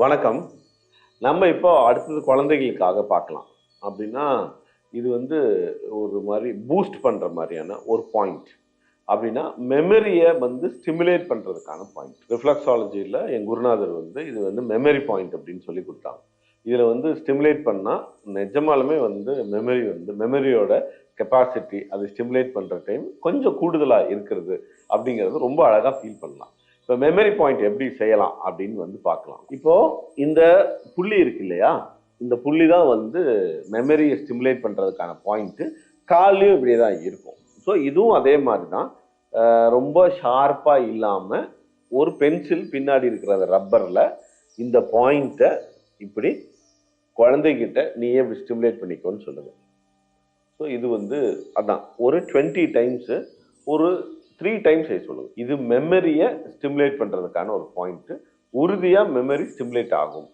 வணக்கம். நம்ம இப்போ அடுத்தது குழந்தைகளுக்காக பார்க்கலாம். அப்படின்னா இது வந்து ஒரு மாதிரி பூஸ்ட் பண்ணுற மாதிரியான ஒரு பாயிண்ட் அப்படின்னா மெமரியை வந்து ஸ்டிமுலேட் பண்ணுறதுக்கான பாயிண்ட் ரிஃப்ளெக்ஸாலஜியில் என் குருநாதர் வந்து இது வந்து மெமரி பாயிண்ட் அப்படின்னு சொல்லி கொடுத்தாங்க. இதில் வந்து ஸ்டிமுலேட் பண்ணால் நிஜமாலுமே வந்து மெமரி வந்து மெமரியோட கெப்பாசிட்டி அதை ஸ்டிமுலேட் பண்ணுற டைம் கொஞ்சம் கூடுதலாக இருக்கிறது அப்படிங்கிறது ரொம்ப அழகாக ஃபீல் பண்ணலாம். இப்போ மெமரி பாயிண்ட் எப்படி செய்யலாம் அப்படின்னு வந்து பார்க்கலாம். இப்போது இந்த புள்ளி இருக்கு இல்லையா? இந்த புள்ளி தான் வந்து மெமரியை ஸ்டிமுலேட் பண்ணுறதுக்கான பாயிண்ட்டு கால்லையும் இப்படியே தான் இருக்கும். ஸோ இதுவும் அதே மாதிரி தான். ரொம்ப ஷார்ப்பாக இல்லாமல் ஒரு பென்சில் பின்னாடி இருக்கிற ரப்பரில் இந்த பாயிண்ட்டை இப்படி குழந்தைகிட்ட நீயே இப்படி ஸ்டிமுலேட் பண்ணிக்கோன்னு சொல்லுங்கள் ஸோ இது வந்து அதான். ஒரு டுவெண்ட்டி டைம்ஸு ஒரு த்ரீ டைம்ஸ் செய்ய சொல்லுங்கள் இது மெமரியை ஸ்டிமுலேட் பண்ணுறதுக்கான ஒரு பாயிண்ட்டு உறுதியாக மெமரி ஸ்டிமுலேட் ஆகும்.